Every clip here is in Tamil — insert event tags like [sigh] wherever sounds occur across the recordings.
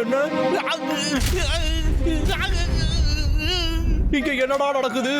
என்ன இங்க என்னடா நடக்குது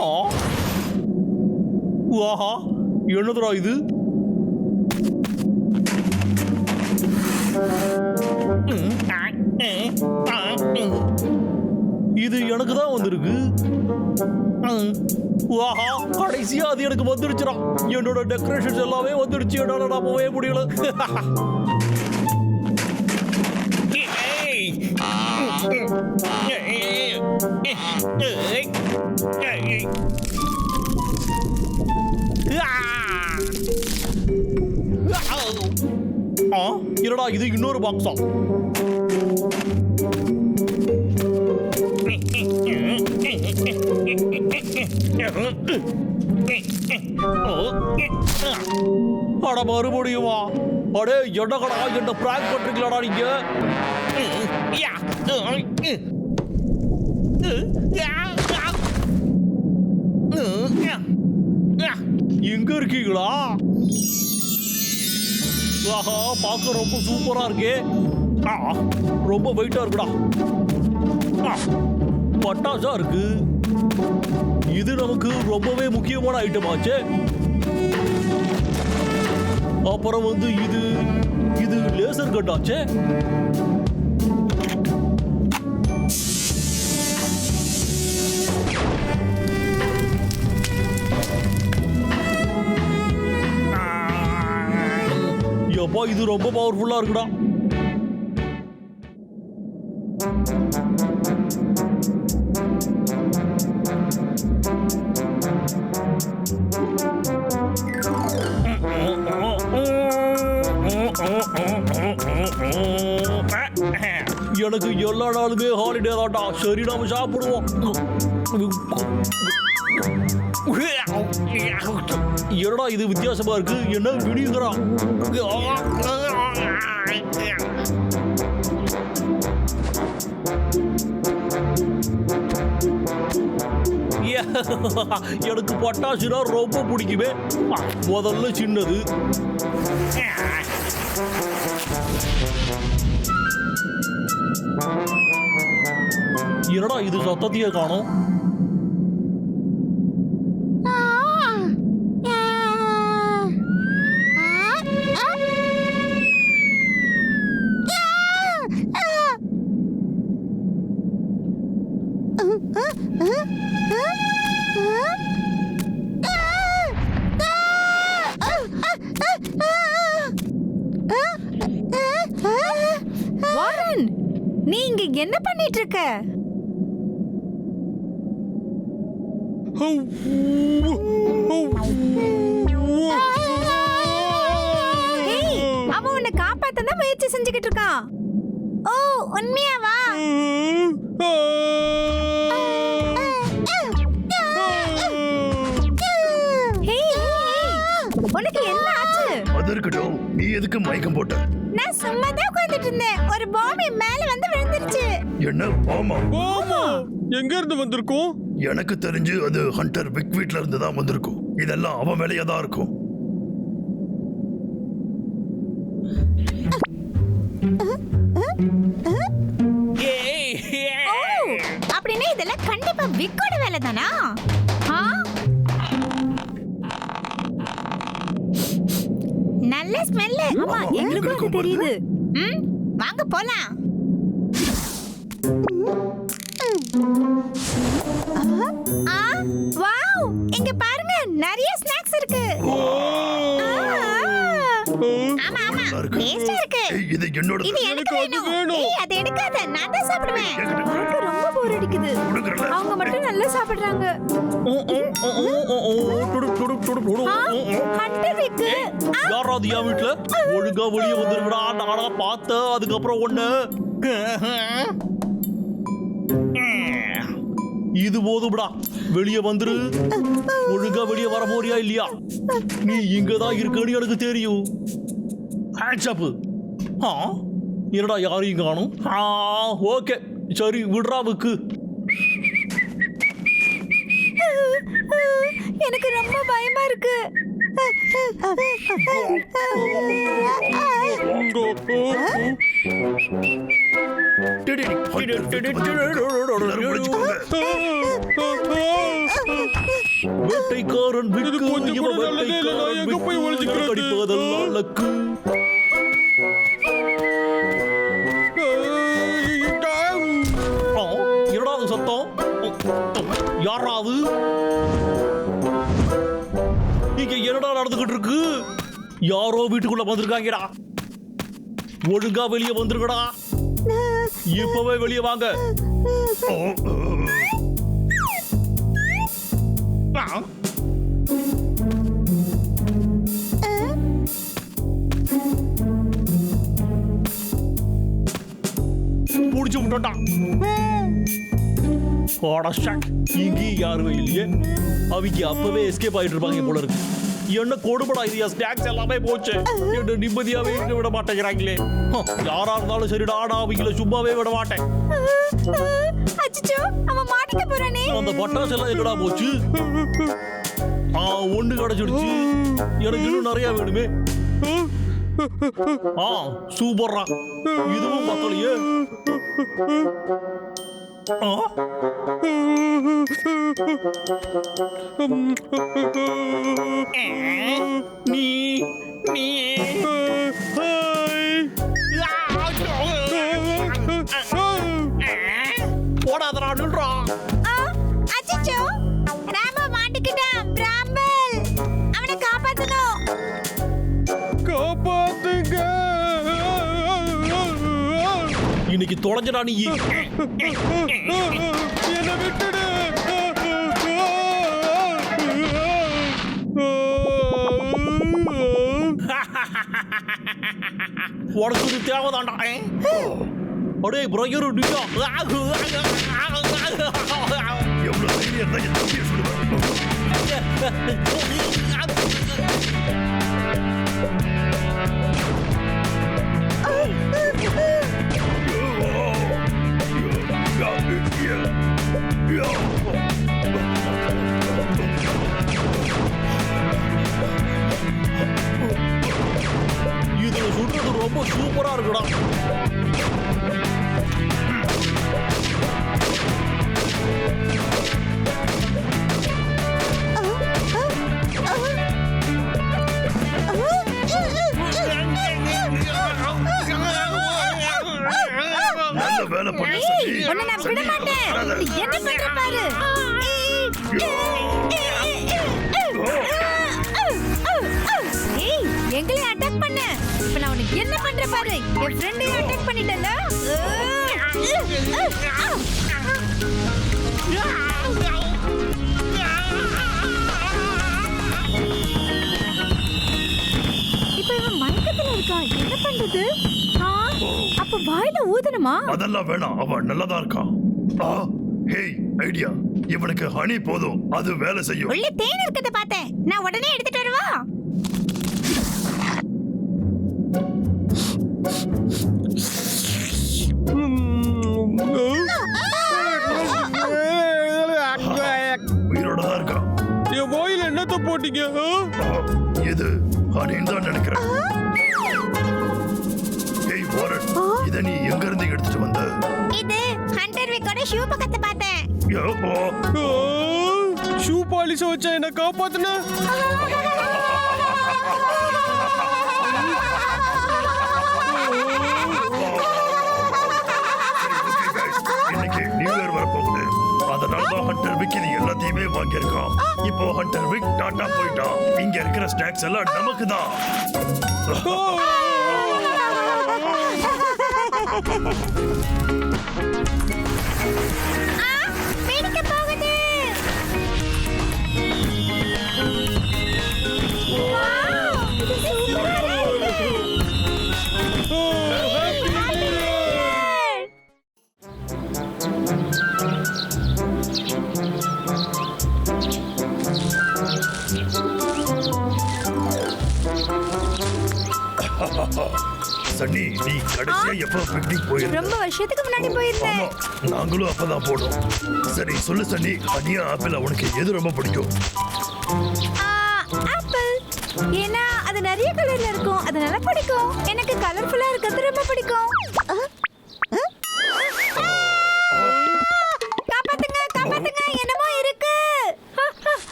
ஆ? ஆஹா என்னதுடா இது இது எனக்கு தான் வந்திருக்கு ஆஹா கடைசியா அது எனக்கு வந்துடுச்சுடா என்னோட டெக்கரேஷன்ஸ் எல்லாமே வந்துடுச்சு என்னால நான் போகவே முடியல Hey! இருடா இது இன்னொரு பாக்ஸா அட மறுபடியுமா? அடே என்னக்கடா என்ன பிராங்க் பண்றீங்களாடா நீங்க? எங்க இருக்கீங்களா? ஆஹா பார்க்க ரொம்ப சூப்பராக இருக்கே. ஆ, ரொம்ப வெயிட்டாக இருக்குடா. ஆ, பட்டாசா இருக்கு. இது நமக்கு ரொம்பவே முக்கியமான ஐட்டம் ஆச்சே. அப்புறம் வந்து இது இது லேசர் கட் எப்பா இது ரொம்ப பவர்ஃபுல்லா இருக்குடா. எனக்கு எல்லா நாளுமே ஹாலிடே தான்டா. சரி நாம சாப்பிடுவோம். என்னடா இது வித்தியாசமா இருக்கு? என்ன விடியுங்கிறான் எனக்கு பட்டாசுனா ரொம்ப பிடிக்குமே. முதல்ல சின்னது. என்னடா இது சத்தத்தையே காணும். அவன் உன்னை காப்பாத்த தான் முயற்சி செஞ்சுக்கிட்டு இருக்கான். ஓ உண்மையாவா? உனக்கு என்ன ஆச்சு? அது இருக்கட்டும் நீ எதுக்கு மயக்கம் போட்ட? நான் சும்மா தான் உட்கார்ந்துட்டு இருந்தேன். ஒரு பாம்பு மேல வந்து என்ன? ஆமா. ஆமா. எங்க இருந்து வந்திருக்கோம்? எனக்கு தெரிஞ்சு அது ஹண்டர் விக் வீட்ல இருந்து தான் வந்திருக்கும். இதெல்லாம் அவன் வேலையா தான் இருக்கும். ஓ அப்படின்னா இதெல்லாம் கண்டிப்பா விக்கோட வேலை தானா? நல்ல ஸ்மெல் ஆமா, எங்களுக்கும் தெரியுது. வாங்க போலாம். வாவ்! இங்க பாருங்க நிறைய ஸ்நாக்ஸ் இருக்கு. ஆமா ஆமா. டேஸ்டா இருக்கு. இது என்னோட இது எனக்கு வேணும். ஏய் அது எடுக்காத நான் தான் சாப்பிடுவேன். எனக்கு ரொம்ப போர் அடிக்குது. அவங்க மட்டும் நல்லா சாப்பிடுறாங்க. யாராவது என் வீட்டுல ஒழுங்கா வெளியே வந்துருக்கடா நானா பார்த்தேன் அதுக்கப்புறம் ஒண்ணு. இது போதும்டா. வெளியே வந்துரு. ஒழுங்கா வெளியே வர போறியா இல்லையா? நீ இங்க தான் இருக்கன்னு எனக்கு தெரியும். ஹேண்ட்ஸ் அப் ஆ? என்னடா யாரையும் காணும்? ஆ ஓகே. சரி விடுறா புக்கு எனக்கு ரொம்ப பயமா இருக்கு. முடிச்சுக்கோங்க. வேட்டைக்காரன்? கடிப்பதெல்லாம் லக்கு ஆ, என்னடா அது சத்தம்? யாரா அது இங்க என்னடா நடந்துகிட்டு இருக்கு யாரோ வீட்டுக்குள்ள வந்திருக்காங்கடா. ஒழுங்கா வெளியே வந்துருங்கடா. இப்பவே வெளியே வாங்க. புடிச்சு விட்டா இங்கே யாருமே இல்லையே. அவங்க அப்பவே எஸ்கேப் ஆயிட்டு இருப்பாங்க போல இருக்கு. என்ன கொடுபடா இது? ஸ்நாக்ஸ் எல்லாமே போச்சு. என்ன நிம்மதியாவே இருக்க விட மாட்டேங்கிறாங்களே. யாரா இருந்தாலும் சரிடா நான் அவங்கள சும்மாவே விட மாட்டேன். அச்சச்சோ அவன் மாட்டிக்க போறானே. அந்த பட்டாசு எல்லாம் எங்கடா போச்சு? ஆ ஒண்ணு கிடைச்சிடுச்சு. எனக்கு இன்னும் நிறைய வேணுமே. ஆ சூப்பர்ரா. இதுவும் பத்தலையே. ஆ? [laughs] நீ நீ போடாதடா நின்றா ஆ, அச்சச்சோ. ராம மாட்டிக்கிட்டான் பிராம்பல். அவனை காப்பாத்தணும். காப்பாத்துங்க. இன்னைக்கு தொலைஞ்சடா நீ. என்ன விட்டுடு உனக்கு இது தேவைதான்டா அடே பிரயரு டியோ உன்னை நான் விட மாட்டேன். நீ என்ன பண்ற பாரு. ஏய் எங்களையும் அட்டாக் பண்ண. இப்ப நான் உனக்கு என்ன பண்ற பாரு. என் ஃப்ரெண்டையும் அட்டாக் பண்ணிட்டல இப்ப இவன் மயக்கத்துல இருக்கான் என்ன பண்றது? அப்ப வாயில ஊதணுமா? அதெல்லாம் வேணாம். அவன் நல்லதா இருக்கான் ஆ, ஹேய் ஐடியா. இவனுக்கு ஹனி போதும். அது வேலை செய்யும். உள்ள தேன் இருக்கத பார்த்தேன் நான் உடனே எடுத்துட்டு வரவா? உயிரோட தான் இருக்கான் என் வாயில என்னத்த போட்டீங்க இது ஹனின்னு தான் நினைக்கிறேன். இதை நீ எங்க இருந்து எடுத்துட்டு வந்த? இது ஹண்டர் விக்கோட ஷூ பக்கத்தை பார்த்தேன்? ஷூ பாலிஷ வச்சா என்ன காப்பாத்துன? இன்னைக்கு நியூ இயர் வரப்போகுது. அதனால தான் ஹண்டர் விக் இது எல்லாத்தையுமே வாங்கியிருக்கான். இப்போ ஹண்டர் விக் டாட்டா போயிட்டான். இங்க இருக்கிற ஸ்நாக்ஸ் எல்லாம் நமக்கு தான் Aa! [laughs] Ah! சன்னி நீ கடைசியா எப்ப பிக்னிக் போயிருந்த. ரொம்ப வருஷத்துக்கு முன்னாடி போயிருந்தேன் நாங்களும் அப்பதான் போனோம். சரி சொல்லு சன்னி அனியா ஆப்பிள் உனக்கு எது ரொம்ப பிடிக்கும்?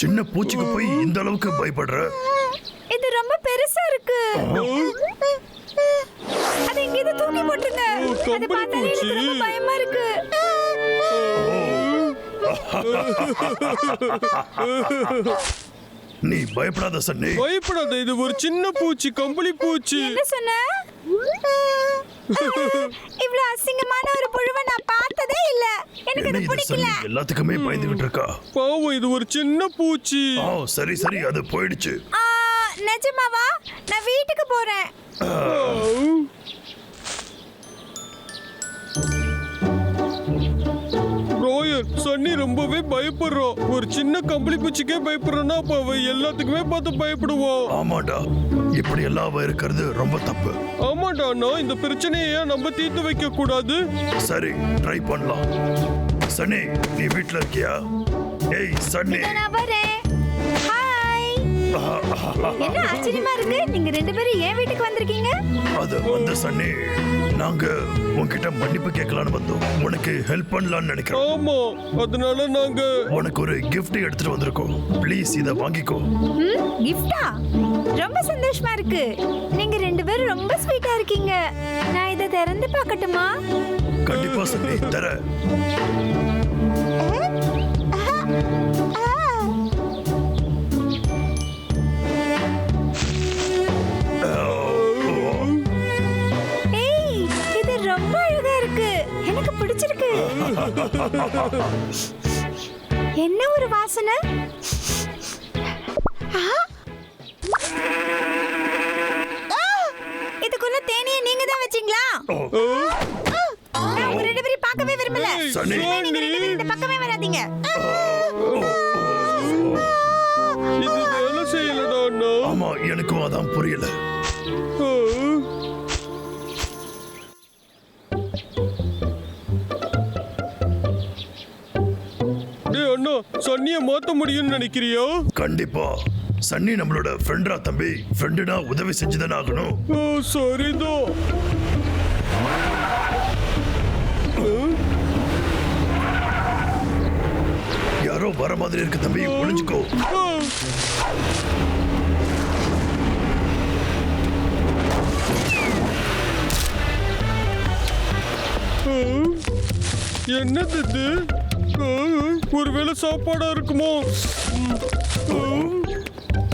சன்னி பூச்சிக்கு போய் இந்த அளவுக்கு பயப்படுற? இது ரொம்ப பெருசா இருக்கு. அது இங்க தூக்கி போட்டுருங்க. அதை கம்பளி பார்த்தாலே எனக்கு. ரொம்ப பயமா இருக்கு. நீ பயப்படாத சன்னி. பயப்படாத இது ஒரு சின்ன பூச்சி கம்பளி பூச்சி. என்ன சொன்ன? இவ்வளவு அசிங்கமான ஒரு புழுவை நான் பார்த்ததே இல்ல. எனக்கு இது பிடிக்கல. எல்லாத்துக்குமே பயந்துகிட்டு இருக்கா பாவம் இது ஒரு சின்ன பூச்சி. ஓ சரி சரி அது போயிடுச்சு. ஆ, நிஜமாவா? நான் வீட்டுக்கு போறேன். சன்னி ரொம்பவே பயப்படுறோம். ஒரு சின்ன கம்பளி பூச்சிக்கே பயப்படுறோம்னா அப்ப அவ எல்லாத்துக்குமே பார்த்து பயப்படுவோம். ஆமாடா இப்படி எல்லாம் அவ இருக்கிறது ரொம்ப தப்பு. ஆமாடா அண்ணா இந்த பிரச்சனையை ஏன் நம்ம தீர்த்து வைக்க கூடாது சரி ட்ரை பண்ணலாம். சன்னி நீ வீட்ல இருக்கியா? ஏய் சன்னி. நான் வரேன் என்ன ஆச்சரியமா இருக்கு? நீங்க ரெண்டு பேரும் ஏன் வீட்டுக்கு வந்திருக்கீங்க? அது வந்து சன்னி நாங்க உன்கிட்ட மன்னிப்பு கேட்கலான்னு வந்தோம். உனக்கு ஹெல்ப் பண்ணலாம்னு நினைக்கிறோம். ஆமா அதனால நாங்க உனக்கு ஒரு gift எடுத்துட்டு வந்திருக்கோம். ப்ளீஸ் இத வாங்கிக்கோ. ம் கிஃப்டா ரொம்ப சந்தோஷமா இருக்கு. நீங்க ரெண்டு பேரும் ரொம்ப ஸ்வீட்டா இருக்கீங்க. நான் இதை திறந்து பார்க்கட்டுமா? கண்டிப்பா சன்னி தர. ஏய் என்ன ஒரு வாசனை! இதுக்குள்ள தேனியை நீங்க தான் வச்சீங்களா? நான் உங்க ரெண்டு பேரையும் பார்க்கவே விரும்பல. நீங்க ரெண்டு பேரும் இந்த பக்கமே வராதீங்க. இது வேலை செய்யலடா அண்ணா. ஆமா எனக்கும் அதான் புரியல. சன்னிய மாத்த முடியும்னு நினைக்கிறியா? கண்டிப்பா. சன்னி நம்மளோட ஃப்ரெண்டா தம்பி. ஃப்ரெண்டுனா உதவி செஞ்சுதானே ஆகணும். ஓ ஆ? யாரோ வர மாதிரி இருக்கு தம்பி. ஒளிஞ்சுக்கோ. என்னது இது? ஒருவேளை சாப்பாடா இருக்குமோ.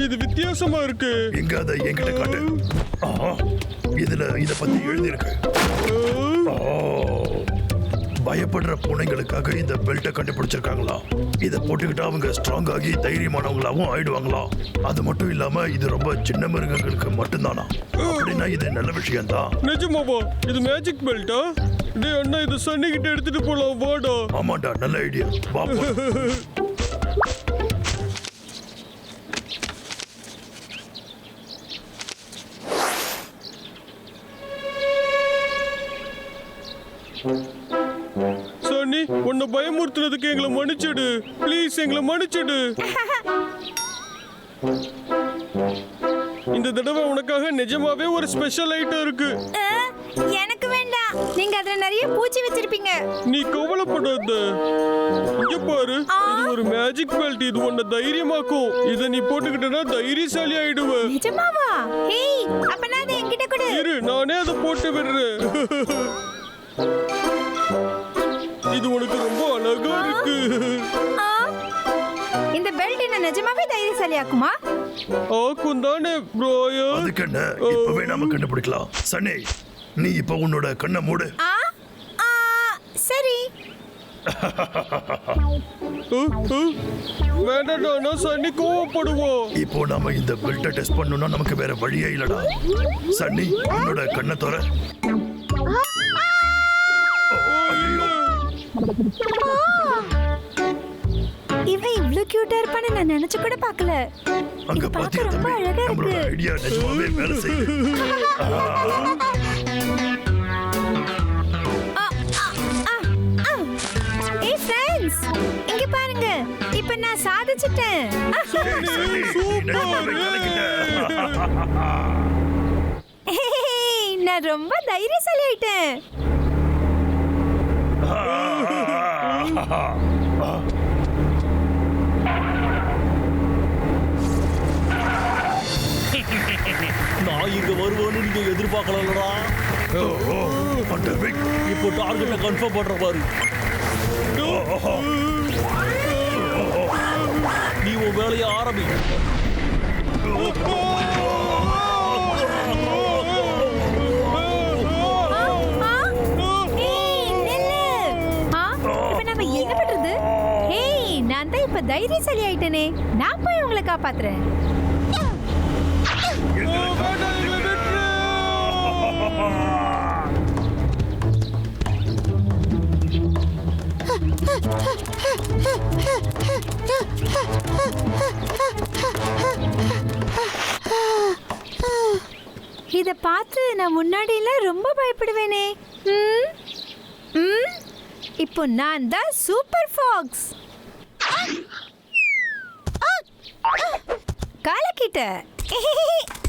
இது வித்தியாசமா இருக்கு எங்க அதை என்கிட்ட காட்டு இதுல இத பத்தி எழுதி இருக்கு. பயப்படுற பூனைங்களுக்காக இந்த பெல்ட்டை கண்டுபிடிச்சிருக்காங்களாம் இதை போட்டுக்கிட்டு அவங்க ஸ்ட்ராங் ஆகி தைரியமானவங்களாவும் ஆயிடுவாங்களாம் அது மட்டும் இல்லாம இது ரொம்ப சின்ன மிருகங்களுக்கு மட்டும்தானா? அப்படின்னா இது நல்ல விஷயம்தான். நிஜமாவா இது மேஜிக் பெல்ட்டா டேய் அண்ணா இது சன்னி கிட்ட எடுத்துட்டு போலாம் வாடா. ஆமாண்டா நல்ல ஐடியா [laughs] ப்ளீஸ் எங்களை மன்னிச்சிடு. இந்த தடவை உனக்காக நிஜமாவே ஒரு ஸ்பெஷல் ஐட்டம் இருக்கு. எனக்கு வேண்டாம். நீங்க அதுல நிறைய பூச்சி வச்சிருப்பீங்க. நீ கவலைப்படாத. இங்க பாரு இது ஒரு மேஜிக் பெல்ட் இது உன்னை தைரியமாக்கும். இதை நீ போட்டுக்கிட்டனா தைரியசாலி ஆயிடுவ. நிஜமாவா? ஹேய் அப்பனா அது என்கிட்ட கொடு. இரு நானே அதை போட்டு விடுறேன். இது உனக்கு ரொம்ப அழகா இருக்கு. இந்த பெல்ட் என்ன நிஜமாவே தைரியசாலியாக்குமா? ஆக்கும் தானே ப்ரோயா அதுக்கு என்ன இப்பவே நாம கண்டுபிடிக்கலாம். சன்னி நீ இப்ப உன்னோட கண்ணை மூடு. ஆ ஆ, சரி. வேண்டாடா நான் சன்னி கோவப்படுவோம். இப்போ நாம இந்த பெல்ட்டை டெஸ்ட் பண்ணணும்னா நமக்கு வேற வழியே இல்லடா. சன்னி உன்னோட கண்ணை தர இவ்ளோ கியூட்டா இருப்பான்னு நான் நினைச்சு கூட பார்க்கல. அங்க பாத்தியா ரொம்ப அழகா இருக்கு. ஐடியா நிஜமாவே வேலை செய்யுது. ஆ, ஆ, ஆ, ஆ. ஏய் ஃப்ரெண்ட்ஸ் இங்க பாருங்க. இப்ப நான் சாதிச்சிட்டேன். ஹேய், [laughs] நான் ரொம்ப தைரியசாலி ஆயிட்டேன். நான் இங்க வருவேன்னு நீங்க எதிர்பார்க்கலடா. இப்போ டார்கெட்டை கன்ஃபார்ம் பண்ற பாரு. நீ உன் வேலையை ஆரம்பி. நான் தான் இப்ப தைரியசாலி ஆயிட்டேனே. நான் போய் உங்களை காப்பாத்துறேன். இத பார்த்து நான் முன்னாடியெல்லாம் ரொம்ப பயப்படுவேனே. ம்? ம்? இப்போ நான் தான் சூப்பர் ஃபாக்ஸ். காலக்கிட்ட. [laughs]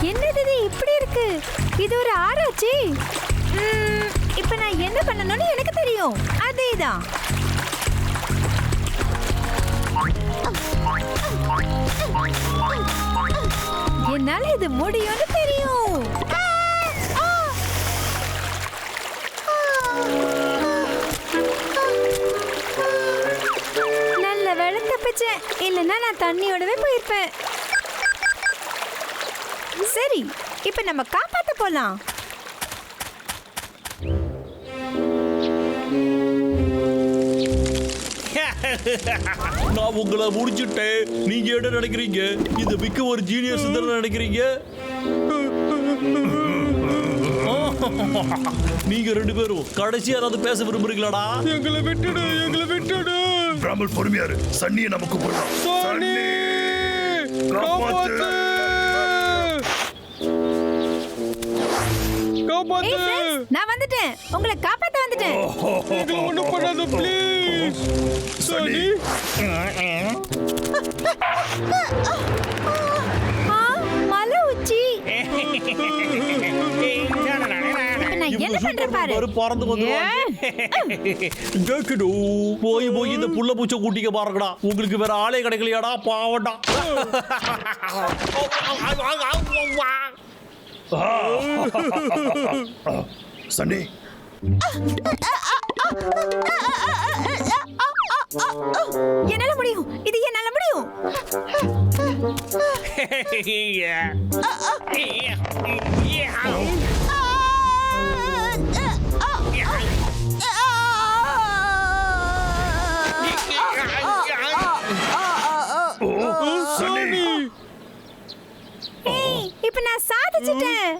என்னது இது? இப்படி இருக்கு. இது ஒரு ஆராய்ச்சி. இப்போ இப்ப நான் என்ன பண்ணணும்னு எனக்கு தெரியும். அதேதான். என்னால இது முடியும்னு தெரியும். நல்ல வேலை தப்பிச்சேன். இல்லைன்னா நான் தண்ணியோடவே போயிருப்பேன். சரி இப்ப நம்ம காப்பாத்த போலாம். [laughs] நான் உங்களை முடிச்சிட்டேன். நீங்க என்ன நினைக்கிறீங்க? இந்த மிக்க ஒரு ஜீனியஸ் நினைக்கிறீங்க? [laughs] நீங்க ரெண்டு பேரும் கடைசி யாராவது பேச விரும்புறீங்களாடா? எங்களை விட்டுடு எங்களை விட்டுடு. பிராமல் பொறுமையா இரு சன்னியை நமக்கு போடலாம் காப்பாத்து. நான் வந்துட்டேன் உங்களை காப்பாத்த வந்துட்டேன் எங்களை ஒண்ணும் பண்ணாத ப்ளீஸ் சோனி மலை உச்சி பறந்து போய் போய் இந்த புள்ள பூச்சை கூட்டிக்க பாருங்கடா உங்களுக்கு வேற ஆளே கிடைக்கலையாடா பாவண்டா சன்னி. என்னால முடியும்? இது என்னால முடியும்? [laughs] ஓ இப்ப நான் சாதிச்சிட்டேன்.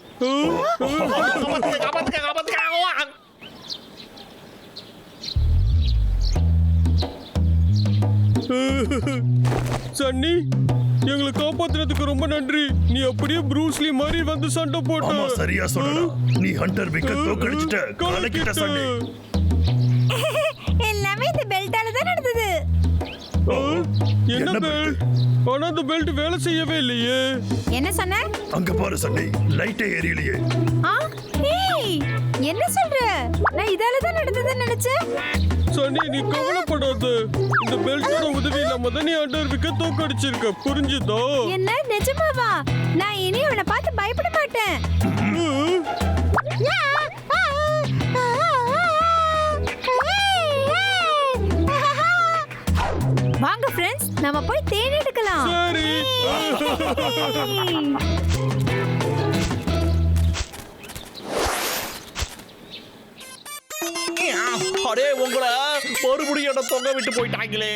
சன்னி எங்களை காப்பாத்துறதுக்கு ரொம்ப நன்றி. நீ அப்படியே ப்ரூஸ்லி மாதிரி வந்து சண்டை போட்ட. சரியா சொல்றா நீ ஹண்டர் விக்க தோக்கடிச்சிட்ட. கலக்கிட்ட சன்னி. எல்லாமே இந்த பெல்ட்டால தான் நடந்தது. என்ன பெல்ட் ஆனா அந்த பெல்ட் வேலை செய்யவே இல்லையே. என்ன சொன்ன? அங்க பாரு சன்னி லைட்டே எரியலையே. ஆ ஏய் என்ன சொல்ற? நான் இதால தான் நடந்ததுன்னு நினைச்சேன் சனி நீ கவலைப்படாத. இந்த பெல்ட்டோட உதவி இல்லாம தான் நீ அண்டர் விக்க தோக்கடிச்சிருக்க. புரிஞ்சுதா? என்ன நிஜமாவா? நான் இனி அவனை பார்த்து பயப்பட மாட்டேன். வாங்க ஃப்ரெண்ட்ஸ் நம்ம போய் தேன் எடுக்கலாம். சரி. அடே உங்களை மறுபடியும் தொங்க விட்டு போயிட்டாங்களே.